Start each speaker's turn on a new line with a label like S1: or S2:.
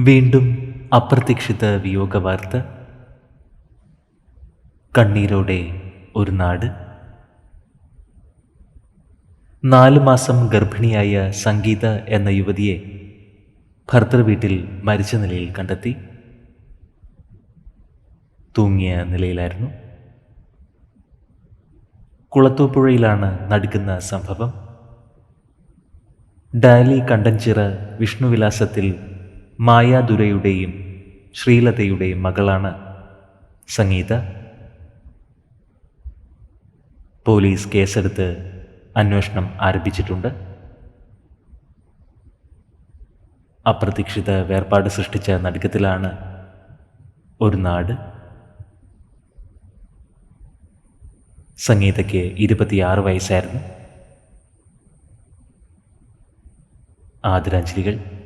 S1: വീണ്ടും അപ്രതീക്ഷിത വിയോഗ വാർത്ത കണ്ണീരോടെ ഒരു നാട്. നാല് മാസം ഗർഭിണിയായ സംഗീത എന്ന യുവതിയെ ഭർത്തൃ വീട്ടിൽ മരിച്ച നിലയിൽ കണ്ടെത്തി. തൂങ്ങിയ നിലയിലായിരുന്നു. കുളത്തൂപ്പുഴയിലാണ് നടക്കുന്ന സംഭവം. ഡാലി കണ്ടൻചിറ വിഷ്ണുവിലാസത്തിൽ മായാദുരയുടെയും ശ്രീലതയുടെയും മകളാണ് സംഗീത. പോലീസ് കേസെടുത്ത് അന്വേഷണം ആരംഭിച്ചിട്ടുണ്ട്. അപ്രതീക്ഷിത വേർപാട് സൃഷ്ടിച്ച നടുക്കത്തിലാണ് ഒരു നാട്. സംഗീതയ്ക്ക് ഇരുപത്തിയാറ് വയസ്സായിരുന്നു. ആദരാഞ്ജലികൾ.